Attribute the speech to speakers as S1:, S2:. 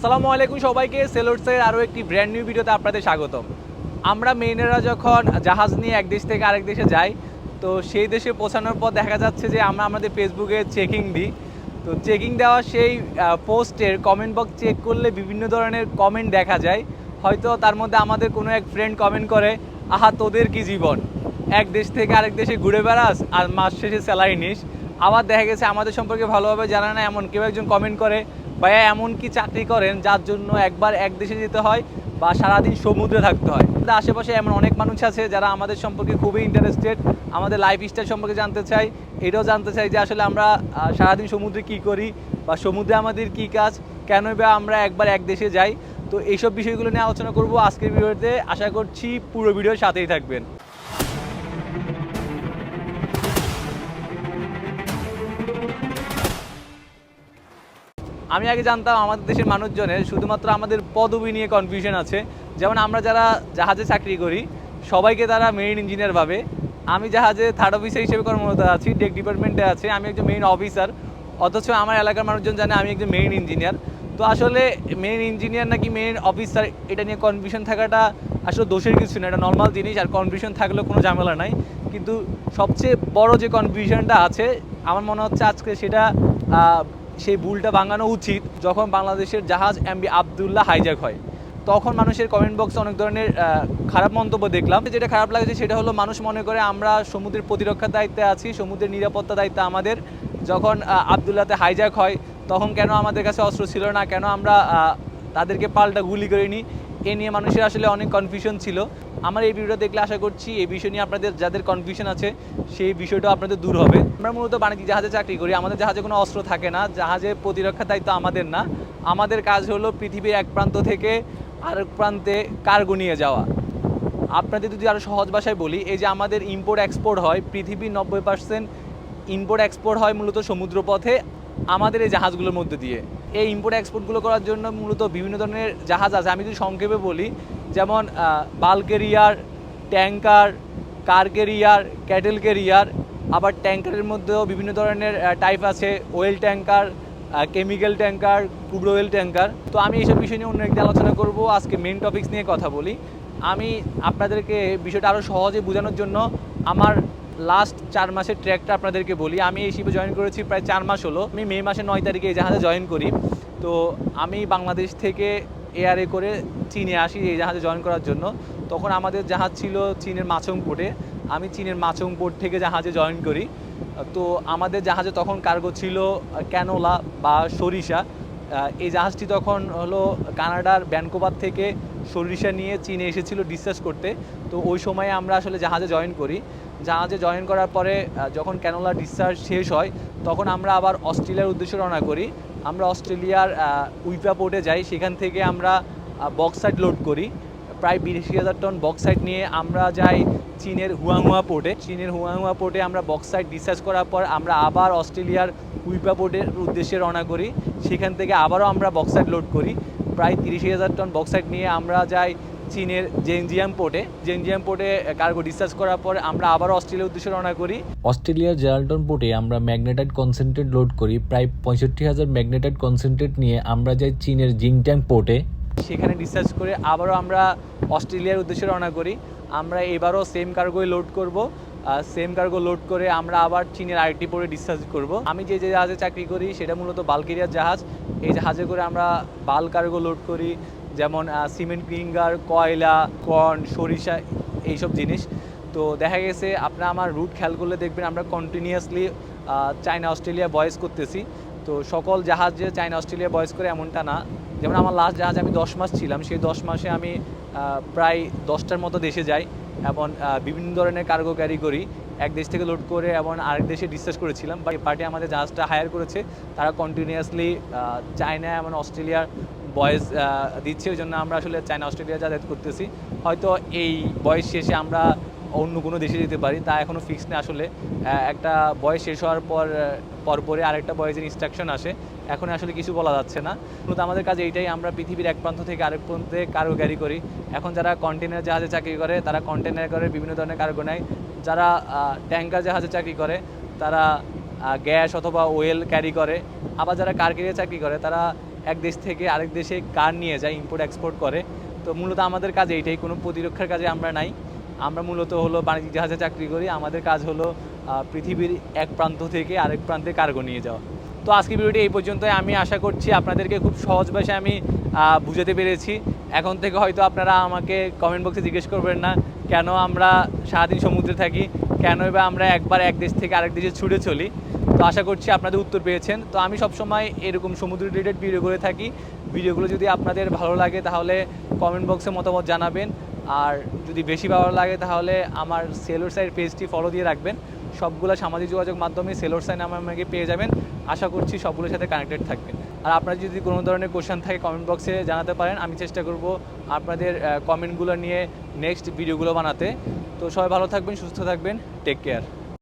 S1: আসসালামু আলাইকুম সবাইকে সেলোটসের আরও একটি ব্র্যান্ড নিউ ভিডিওতে আপনাদের স্বাগতম। আমরা মেইনেরা যখন জাহাজ নিয়ে এক দেশ থেকে আরেক দেশে যাই, তো সেই দেশে পৌঁছানোর পর দেখা যাচ্ছে যে আমরা আমাদের ফেসবুকে চেকিং দিই। তো চেকিং দেওয়া সেই পোস্টের কমেন্ট বক্স চেক করলে বিভিন্ন ধরনের কমেন্ট দেখা যায়। হয়তো তার মধ্যে আমাদের কোনো এক ফ্রেন্ড কমেন্ট করে, আহা, তোদের কি জীবন? এক দেশ থেকে আরেক দেশে ঘুরে বেড়াস আর মাস শেষে স্যালারি নিস। আবার দেখা গেছে, আমাদের সম্পর্কে ভালোভাবে জানা না, এমন কেউ একজন কমেন্ট করে। ভাইয়া এমন কি চাকরি করেন যার জন্য একবার এক দেশে যেতে হয় বা সারাদিন সমুদ্রে থাকতে হয়? আশেপাশে এমন অনেক মানুষ আছে যারা আমাদের সম্পর্কে খুবই ইন্টারেস্টেড আমাদের লাইফ স্টাইল সম্পর্কে জানতে চাই এটাও জানতে চাই যে আসলে আমরা সারাদিন সমুদ্রে কি করি বা সমুদ্রে আমাদের কি কাজ কেন বা আমরা একবার এক দেশে যাই। তো এইসব বিষয়গুলো নিয়ে আলোচনা করব আজকের ভিডিওতে। আশা করছি পুরো ভিডিওর সাথেই থাকবেন। আমি আগে জানতাম আমাদের দেশের মানুষজনের শুধুমাত্র আমাদের পদবি নিয়ে কনফিউশন আছে। যেমন আমরা যারা জাহাজে চাকরি করি, সবাইকে তারা মেরিন ইঞ্জিনিয়ার ভাবে। আমি জাহাজে থার্ড অফিসার হিসেবে কর্মরত আছি ডেক ডিপার্টমেন্টে আছে, আমি একজন মেইন অফিসার অথচ আমার এলাকার মানুষজন জানে আমি একজন মেরিন ইঞ্জিনিয়ার তো আসলে মেরিন ইঞ্জিনিয়ার নাকি মেরিন অফিসার এটা নিয়ে কনফিউশন থাকাটা আসলে দোষের কিছু না, এটা নর্মাল জিনিস আর কনফিউশন থাকলেও কোনো ঝামেলা নাই। কিন্তু সবচেয়ে বড় যে কনফিউশনটা আছে, আমার মনে হচ্ছে আজকে সেটা সেই ভুলটা ভাঙানো উচিত যখন বাংলাদেশের জাহাজ এমবি আবদুল্লাহ হাইজ্যাক হয়। তখন মানুষের কমেন্ট বক্সে অনেক ধরনের খারাপ মন্তব্য দেখলাম। যেটা খারাপ লাগছে সেটা হলো মানুষ মনে করে আমরা সমুদ্রের প্রতিরক্ষার দায়িত্বে আছি, সমুদ্রের নিরাপত্তা দায়িত্ব আমাদের। যখন আবদুল্লাতে হাইজ্যাক হয়, তখন কেন আমাদের কাছে অস্ত্র ছিল না? কেন আমরা তাদেরকে পাল্টা গুলি করিনি? এ নিয়ে মানুষের আসলে অনেক কনফিউশন ছিল। আমার এই ভিডিও দেখলে আশা করছি এই বিষয় নিয়ে আপনাদের যাদের কনফিউশন আছে, সেই বিষয়টা আপনাদের দূর হবে। আমরা মূলত বাণিজ্যিক জাহাজে চাকরি করি। আমাদের জাহাজে কোনো অস্ত্র থাকে না, জাহাজে প্রতিরক্ষার দায়িত্ব আমাদের না। আমাদের কাজ হলো পৃথিবীর এক প্রান্ত থেকে আরেক প্রান্তে কার্গো নিয়ে যাওয়া। আপনাদের যদি আরও সহজ ভাষায় বলি, এই যে আমাদের ইম্পোর্ট এক্সপোর্ট হয়, পৃথিবীর নব্বই পার্সেন্ট ইম্পোর্ট এক্সপোর্ট হয় মূলত সমুদ্রপথে। আমাদের এই জাহাজগুলোর মধ্যে দিয়ে। এই ইম্পোর্ট এক্সপোর্টগুলো করার জন্য মূলত বিভিন্ন ধরনের জাহাজ আছে। আমি যদি সংক্ষেপে বলি, যেমন bulk carrier tanker car carrier cattle carrier আবার ট্যাঙ্কারের মধ্যেও বিভিন্ন ধরনের টাইপ আছে। Oil tanker chemical tanker crude oil tanker তো আমি এইসব বিষয় নিয়ে অন্য একদিন আলোচনা করব। আজকে মেন টপিক্স নিয়ে কথা বলি। আমি আপনাদেরকে বিষয়টা আরও সহজে বোঝানোর জন্য আমার লাস্ট চার মাসের ট্র্যাকটা আপনাদেরকে বলি। আমি এই শিপে জয়েন করেছি প্রায় চার মাস হলো। আমি মে মাসের নয় তারিখে এই জাহাজে জয়েন করি। তো আমি বাংলাদেশ থেকে এয়ারে করে চীনে আসি এই জাহাজে জয়েন করার জন্য। তখন আমাদের জাহাজ ছিল চীনের মাচং পোর্টে আমি চীনের মাচং পোর্ট থেকে জাহাজে জয়েন করি। তো আমাদের জাহাজে তখন কার্গো ছিল ক্যানোলা বা সরিষা। এই জাহাজটি তখন হলো কানাডার ব্যানকোবার থেকে সরিষা নিয়ে চীনে এসেছিল ডিসচার্জ করতে। তো ওই সময়ে আমরা আসলে জাহাজে জয়েন করি। জাহাজে জয়েন করার পরে যখন ক্যানোলা ডিসচার্জ শেষ হয়, তখন আমরা আবার অস্ট্রেলিয়ার উদ্দেশ্যে রওনা করি। আমরা অস্ট্রেলিয়ার উইপা পোর্টে যাই। সেখান থেকে আমরা বক্সাইড লোড করি। প্রায় বিরাশি হাজার টন বক্সাইট নিয়ে আমরা যাই চীনের হুয়াংহুয়া পোর্টে। চীনের হুয়াংহুয়া পোর্টে আমরা বক্সাইট ডিসচার্জ করার পর আমরা আবার অস্ট্রেলিয়ার উইপা পোর্টের উদ্দেশ্যে রওনা করি। সেখান থেকে আবারও আমরা বক্সাইট লোড করি। প্রায় তিরিশ হাজার টন বক্সাইট নিয়ে আমরা যাই চীনের জেনজিয়াম পোর্টে। জেনজিয়াম পোর্টে কার্গো ডিসচার্জ করার পর আমরা আবারও অস্ট্রেলিয়ার উদ্দেশ্যে রওনা করি।
S2: অস্ট্রেলিয়ার জেরাল্টন পোর্টে আমরা ম্যাগনেটাইট কনসেন্ট্রেট লোড করি। প্রায় পঁয়ষট্টি হাজার ম্যাগনেটাইট কনসেন্ট্রেট নিয়ে আমরা যাই চীনের জিংট্যাং পোর্টে।
S1: সেখানে ডিসচার্জ করে আবারও আমরা অস্ট্রেলিয়ার উদ্দেশ্যে রওনা করি। আমরা এবারও সেম কার্গোয় লোড করব। সেম কার্গো লোড করে আমরা আবার চীনের আরেকটি পরে ডিসচার্জ করব। আমি যে যে জাহাজে চাকরি করি সেটা মূলত বালকেরিয়ার জাহাজ। এই জাহাজে করে আমরা বাল কার্গো লোড করি। যেমন সিমেন্ট ক্লিঙ্গার কয়লা কর্ন সরিষা, এইসব জিনিস। তো দেখা গেছে আপনারা আমার রুট খেয়াল করলে দেখবেন আমরা কন্টিনিউয়াসলি চায়না অস্ট্রেলিয়া বয়েস করতেছি। তো সকল জাহাজ যে চায়না অস্ট্রেলিয়া বয়েস করে এমনটা না। যেমন আমার লাস্ট জাহাজ আমি দশ মাস ছিলাম, সেই দশ মাসে আমি প্রায় দশটার মতো দেশে যাই এবং বিভিন্ন ধরনের কার্গো ক্যারি করি। এক দেশ থেকে লোড করে এবং আরেক দেশে ডিসচার্জ করেছিলাম। বা এই পার্টি আমাদের জাহাজটা হায়ার করেছে। তারা কন্টিনিউয়াসলি চায়না এবং অস্ট্রেলিয়ার বয়েস দিচ্ছে, ওই জন্য আমরা আসলে চায়না, অস্ট্রেলিয়া যাতায়াত করতেছি। হয়তো এই বয়স শেষে আমরা অন্য কোনো দেশে যেতে পারি, তা এখনও ফিক্স নেই আসলে। একটা বয়স শেষ হওয়ার পর পরপরে আরেকটা বয়সের ইনস্ট্রাকশন আসে। এখন আসলে কিছু বলা যাচ্ছে না। কিন্তু আমাদের কাজ এইটাই, আমরা পৃথিবীর এক প্রান্ত থেকে আরেক প্রান্তে কার্গো ক্যারি করি। এখন যারা কন্টেনার জাহাজে চাকরি করে, তারা কন্টেনার করে বিভিন্ন ধরনের কার্গো নেয় যারা ট্যাঙ্কার জাহাজে চাকরি করে, তারা গ্যাস অথবা ওয়েল ক্যারি করে। আবার যারা কার চাকরি করে, তারা এক দেশ থেকে আরেক দেশে কার নিয়ে যায় ইম্পোর্ট এক্সপোর্ট করে। তো মূলত আমাদের কাজ এইটাই, কোনো প্রতিরক্ষার কাজে আমরা নাই। আমরা মূলত হলো বাণিজ্যিক জাহাজে চাকরি করি। আমাদের কাজ হলো পৃথিবীর এক প্রান্ত থেকে আরেক প্রান্তে কার্গো নিয়ে যাওয়া। তো আজকে ভিডিওটি এই পর্যন্তই। আমি আশা করছি আপনাদেরকে খুব সহজ ভাষায় আমি বুঝাতে পেরেছি। এখন থেকে হয়তো আপনারা আমাকে কমেন্ট বক্সে জিজ্ঞেস করবেন না, কেন আমরা সারাদিন সমুদ্রে থাকি? কেনই বা আমরা একবার এক দেশ থেকে আরেক দেশে ছুটে চলি? তো আশা করছি আপনাদের উত্তর পেয়েছেন। তো আমি সবসময় এরকম সমুদ্র রিলেটেড ভিডিও করে থাকি। ভিডিওগুলো যদি আপনাদের ভালো লাগে তাহলে কমেন্ট বক্সে মতামত জানাবেন। আর যদি বেশি ভালো লাগে তাহলে আমার সেলোর সাইড পেজটি ফলো দিয়ে রাখবেন। সবগুলো সামাজিক যোগাযোগ মাধ্যমে সেলোর সাইন আমার আমাকে পেয়ে যাবেন। আশা করছি সবগুলোর সাথে কানেক্টেড থাকবেন। আর আপনার যদি কোনো ধরনের কোশ্চেন থাকে কমেন্ট বক্সে জানাতে পারেন। আমি চেষ্টা করব আপনাদের কমেন্টগুলো নিয়ে নেক্সট ভিডিওগুলো বানাতে। তো সবাই ভালো থাকবেন, সুস্থ থাকবেন। Take care